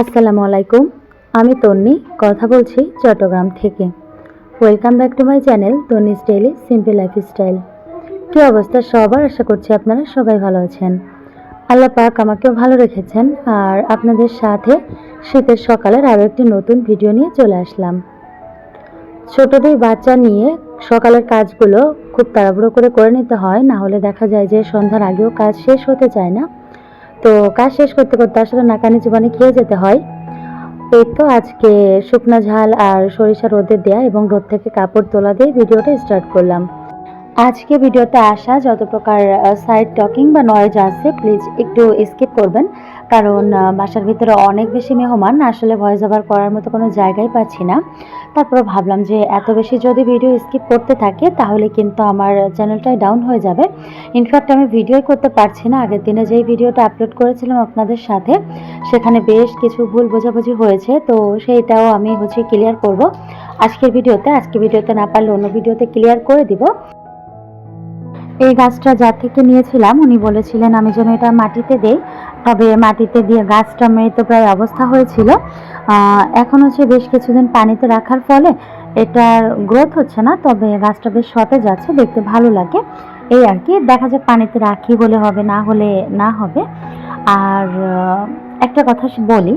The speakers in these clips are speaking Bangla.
আসসালামু আলাইকুম, আমি তন্নি, কথা বলছি চট্টগ্রাম থেকে। Welcome back to my channel Tonni styly simple lifestyle কী অবস্থা সবার? আশা করছি আপনারা সবাই ভালো আছেন। আল্লাহ পাক আমাকেও ভালো রেখেছেন, আর আপনাদের সাথে শীতের সকালের আরও একটি নতুন ভিডিও নিয়ে চলে আসলাম। ছোটদের বাচ্চা নিয়ে সকালের কাজগুলো খুব তাড়াহুড়ো করে করে নিতে হয়, না হলে দেখা যায় যে সন্ধ্যার আগেও কাজ শেষ হতে চায় না। তো কাজ শেষ করতে করতে আসলে নাকানি জীবনে খেয়ে যেতে হয়? এই তো আজকে শুকনা ঝাল আর সরিষা রোদে দেয়া এবং রোদ থেকে কাপড় তোলা দিয়ে ভিডিওটা স্টার্ট করলাম। আজকে ভিডিওতে আসা যত প্রকার সাইড টকিং বা নয়েজ আছে প্লিজ একটু স্কিপ করবেন। কারণ বাসার ভিতরে অনেক বেশি মেহমান, আসলে ভয়েস ওভার করার মতো কোনো জায়গাই পাচ্ছি না। তারপরে ভাবলাম যে, এত বেশি যদি ভিডিও স্কিপ করতে থাকে, তাহলে কিন্তু আমার চ্যানেলটাই ডাউন হয়ে যাবে। ইনফ্যাক্ট আমি ভিডিওই করতে পারছি না। আগের দিনে যেই ভিডিওটা আপলোড করেছিলাম আপনাদের সাথে, সেখানে বেশ কিছু ভুল বোঝাবুঝি হয়েছে। তো সেইটাও আমি হচ্ছে ক্লিয়ার করব। আজকের ভিডিওতে, আজকে ভিডিওতে না পারলে অন্য ভিডিওতে ক্লিয়ার করে দিব। এই গাছটা যার থেকে নিয়েছিলাম, উনি বলেছিলেন, আমি যেন এটা মাটিতে দেই। তবে মাটিতে দিয়ে গাছটা মৃত প্রায় অবস্থা হয়েছিল। এখন হচ্ছে বেশ কিছুদিন পানিতে রাখার ফলে এটার গ্রোথ হচ্ছে না, তবে গাছটা বেশ সতেজ আছে, দেখতে ভালো লাগে। এই আর কি, দেখা যাক পানিতে রাখি হলে হবে, না হলে না হবে। আর একটা কথা বলি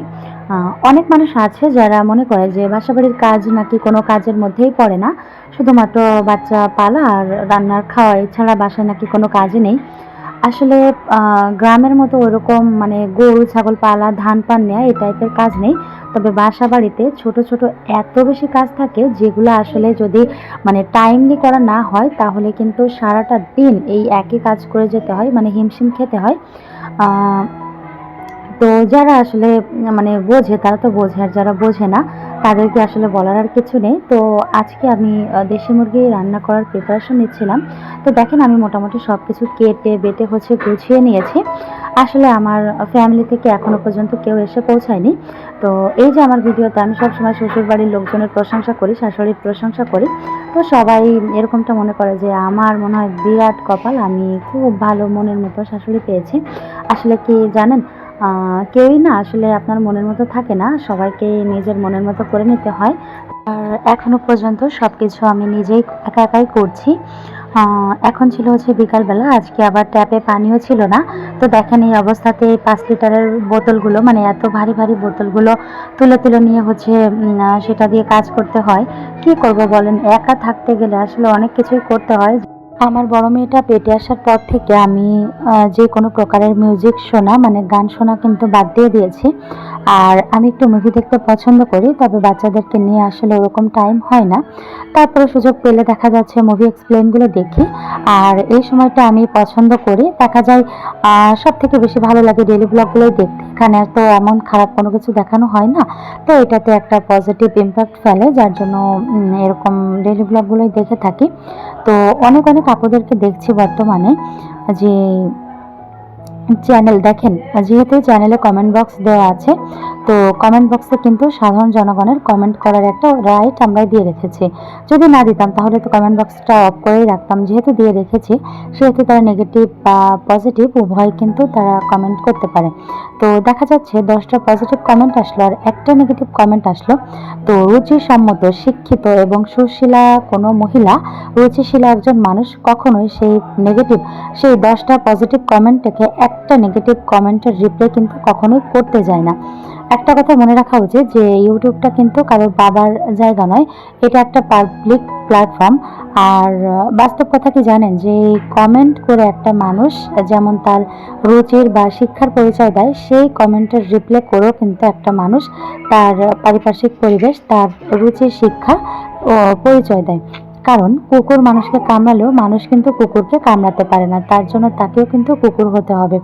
অনেক মানুষ আছে যারা মনে করে যে বাসাবাড়ির কাজ নাকি কোনো কাজের মধ্যেই পড়ে না। শুধুমাত্র বাচ্চা পালা আর রান্নার খাওয়া, এছাড়া বাসায় নাকি কোনো কাজই নেই। আসলে গ্রামের মতো ওরকম মানে গরু, ছাগল পালা, ধান পান নেওয়া এই টাইপের কাজ নেই। তবে বাসা বাড়িতে ছোট ছোট এত বেশি কাজ থাকে যেগুলো আসলে যদি মানে টাইমলি করা না হয়, তাহলে কিন্তু সারাটা দিন এই একই কাজ করে যেতে হয় মানে হিমশিম খেতে হয়। তো যারা আসলে মানে বোঝে, তারা তো বোঝে, আর যারা বোঝে না, তাদেরকে আসলে বলার আর কিছু নেই। তো আজকে আমি দেশি মুরগি রান্না করার প্রিপারেশন নিচ্ছিলাম। তো দেখেন আমি মোটামুটি সব কিছু কেটে, বেটে, হচ্ছে গুছিয়ে নিয়েছি। আসলে আমার ফ্যামিলি থেকে এখনও পর্যন্ত কেউ এসে পৌঁছায়নি। তো এই যে আমার ভিডিওতে আমি সবসময় শ্বশুর বাড়ির লোকজনের প্রশংসা করি, শাশুড়ির প্রশংসা করি। তো সবাই এরকমটা মনে করে যে, আমার মনে হয় বিরাট কপাল, আমি খুব ভালো মনের মতো শাশুড়ি পেয়েছি। আসলে কি জানেন কেউই না আসলে আপনার মনের মতো থাকে না। সবাইকে নিজের মনের মতো করে নিতে হয়। আর এখনও পর্যন্ত সব কিছু আমি নিজেই একা একাই করছি। এখন ছিল হচ্ছে বিকালবেলা, আজকে আবার ট্যাপে পানিও ছিল না। তো দেখেন এই অবস্থাতে পাঁচ লিটারের বোতলগুলো মানে এত ভারী ভারী বোতলগুলো তুলে তুলে নিয়ে হচ্ছে সেটা দিয়ে কাজ করতে হয়। কি করব বলেন? একা থাকতে গেলে আসলে অনেক কিছুই করতে হয়। আমার বড় মেয়েটা পেটে আসার পর থেকে আমি যে কোনো প্রকারের মিউজিক শোনা মানে গান শোনা কিন্তু বাদ দিয়ে দিয়েছি। আর আমি একটু মুভি দেখতে পছন্দ করি, তবে বাচ্চাদেরকে নিয়ে আসলে ওরকম টাইম হয় না। তারপরে সুযোগ পেলে দেখা যাচ্ছে মুভি এক্সপ্লেনগুলো দেখি। আর এই সময়টা আমি পছন্দ করি। দেখা যায় সব থেকে বেশি ভালো লাগে ডেলি ব্লগগুলোই দেখতে। এখানে তো এমন খারাপ কোনো কিছু দেখানো হয় না। তো এটাতে একটা পজিটিভ ইম্প্যাক্ট ফেলে, যার জন্য এরকম ডেলি ব্লগগুলোই দেখে থাকি। তো অনেক অনেক আপুদেরকে দেখছি বর্তমানে যে চ্যানেল দেখেন, যেহেতু চ্যানেলে কমেন্ট বক্স দেওয়া আছে, তো কমেন্ট বক্সে কিন্তু সাধারণ জনগণের কমেন্ট করার একটা রাইট আমরা দিয়ে রেখেছি। যদি না দিতাম, তাহলে তো কমেন্ট বক্সটা অফ করেই রাখতাম। যেহেতু দিয়ে রেখেছি, সেহেতু তারা নেগেটিভ বা পজিটিভ উভয় কিন্তু তারা কমেন্ট করতে পারে। তো দেখা যাচ্ছে দশটা পজিটিভ কমেন্ট আসলো আর একটা নেগেটিভ কমেন্ট আসলো। তো রুচিসম্মত, শিক্ষিত এবং সুশীলা কোনো মহিলা, রুচিশীলা একজন মানুষ কখনোই সেই নেগেটিভ সেই দশটা পজিটিভ কমেন্ট থেকে একটা নেগেটিভ কমেন্টের রিপ্লাই কিন্তু কখনোই করতে যায় না। একটা কথা মনে রাখা উচিত যে ইউটিউবটা কিন্তু কারোর বাবার জায়গা নয়, এটা একটা পাবলিক প্ল্যাটফর্ম আর বাস্তব কথা কি জানেন? যে কমেন্ট করে একটা মানুষ যেমন তার রুচির বা শিক্ষার পরিচয় দেয়, সেই কমেন্টের রিপ্লে করেও কিন্তু একটা মানুষ তার পারিপার্শ্বিক পরিবেশ, তার রুচির শিক্ষা পরিচয় দেয়। কারণ কুকুর মানুষকে কামড়ালেও মানুষ কিন্তু কুকুরকে কামড়াতে পারে না, তার জন্য তাকেও কিন্তু কুকুর হতে হবে।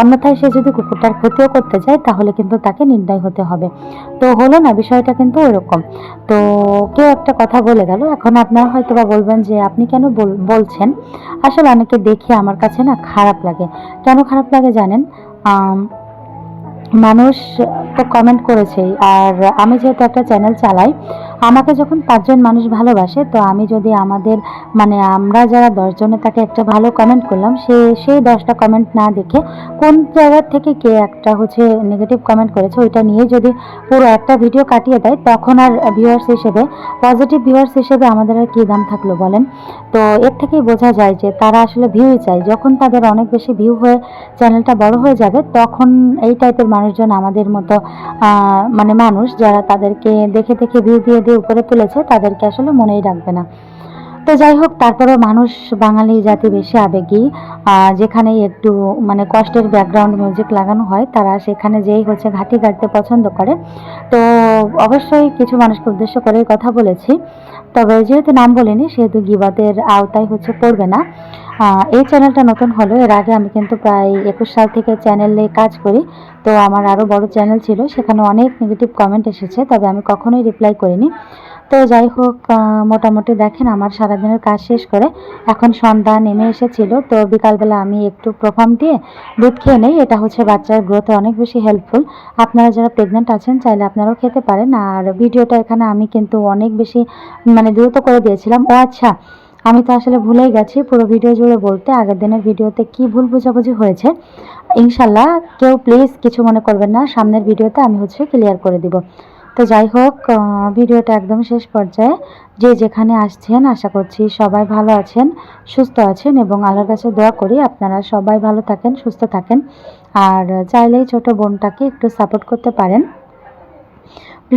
অন্যথায় সে যদি কুকুরটার ক্ষতিও করতে চায়, তাহলে কিন্তু তাকে নির্দয় হতে হবে। তো হলো না, বিষয়টা কিন্তু ওরকম। তো কেউ একটা কথা বলে গেল, এখন আপনারা হয়তো বা বলবেন যে, আপনি কেন বলছেন? আসলে অনেকে দেখে আমার কাছে না খারাপ লাগে। কেন খারাপ লাগে জানেন? মানুষ তো কমেন্ট করেছেই, আর আমি যেহেতু একটা চ্যানেল চালাই আমাকে যখন পাঁচজন মানুষ ভালোবাসে, তো আমি যদি আমাদের মানে আমরা যারা দশজনে তাকে একটা ভালো কমেন্ট করলাম, সে সেই দশটা কমেন্ট না দেখে কোন জায়গা থেকে কে একটা হচ্ছে নেগেটিভ কমেন্ট করেছে, ওইটা নিয়ে যদি পুরো একটা ভিডিও কাটিয়ে দেয়, তখন আর ভিউয়ার্স হিসেবে পজিটিভ ভিউয়ার্স হিসেবে আমাদের আর কী দাম থাকল বলেন? তো এর থেকেই বোঝা যায় যে তারা আসলে ভিউই চায়। যখন তাদের অনেক বেশি ভিউ হয়ে চ্যানেলটা বড় হয়ে যাবে, তখন এই টাইপের মানুষজন আমাদের মতো মানে মানুষ যারা তাদেরকে দেখে দেখে ভিউ দিয়ে দিয়ে উপরে তুলেছে, তাদেরকে আসলে মনেই রাখবে না। তো যাই হোক, তারপরেও মানুষ বাঙালি জাতি বেশি আবেগী যেখানে একটু মানে কষ্টের ব্যাকগ্রাউন্ড মিউজিক লাগানো হয়, তারা সেখানে যেই হচ্ছে ঘাটি কাটতে পছন্দ করে। তো অবশ্যই কিছু মানুষকে উদ্দেশ্য করে কথা বলেছি। তবে যেহেতু নাম বলিনি, সেহেতু গিবাদের আওতায় হচ্ছে পড়বে না। এই চ্যানেলটা নতুন হলো এর আগে আমি কিন্তু প্রায় একুশ সাল থেকে চ্যানেলে কাজ করি। তো আমার আরও বড় চ্যানেল ছিল, সেখানে অনেক নেগেটিভ কমেন্ট এসেছে, তবে আমি কখনোই রিপ্লাই করিনি। তো যাই হোক মোটামুটি দেখেন আমার সারাদিনের কাজ শেষ করে এখন সন্ধ্যা নেমে এসেছিল। তো বিকালবেলা আমি একটু প্রফার্ম দিয়ে দুধ খেয়ে নেই, এটা হচ্ছে বাচ্চার গ্রোথে অনেক বেশি হেল্পফুল আপনারা যারা প্রেগনেন্ট আছেন, চাইলে আপনারাও খেতে পারেন। আর ভিডিওটা এখানে আমি কিন্তু অনেক বেশি মানে দ্রুত করে দিয়েছিলাম। ও আচ্ছা আমি তো আসলে ভুলেই গেছি, পুরো ভিডিও জুড়ে বলতে, আগের দিনের ভিডিওতে কি ভুল বোঝাবুঝি হয়েছে ইনশাল্লাহ কেউ প্লিজ কিছু মনে করবেন না, সামনের ভিডিওতে আমি হচ্ছে ক্লিয়ার করে দিব। তো যাই হোক ভিডিওটা একদম শেষ পর্যায়ে, যে যেখানে আসছেন, আশা করছি সবাই ভালো আছেন, সুস্থ আছেন এবং আল্লাহর কাছে দোয়া করি আপনারা সবাই ভালো থাকেন, সুস্থ থাকেন। আর চাইলেই ছোট বোনটাকে একটু সাপোর্ট করতে পারেন।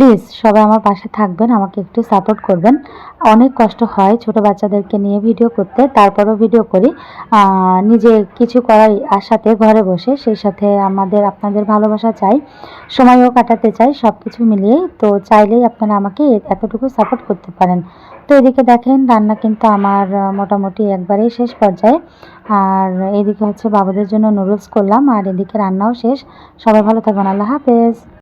প্লিজ সবাই আমার পাশে থাকবেন, আমাকে একটু সাপোর্ট করবেন। অনেক কষ্ট হয় ছোট বাচ্চাদেরকে নিয়ে ভিডিও করতে, তারপরও ভিডিও করি। নিজে কিছু করার আশাতে ঘরে বসে, সেই সাথে আমাদের, আপনাদের ভালোবাসা চাই, সময়ও কাটাতে চাই সব কিছু মিলিয়ে। তো চাইলেই আপনারা আমাকে এতটুকু সাপোর্ট করতে পারেন। তো এদিকে দেখেন, রান্না কিন্তু আমার মোটামুটি একবারেই শেষ পর্যায়ে। আর এদিকে হচ্ছে বাবুদের জন্য নুডলস করলাম, আর এদিকে রান্নাও শেষ। সবাই ভালো থাকবেন, আল্লাহ হাফেজ।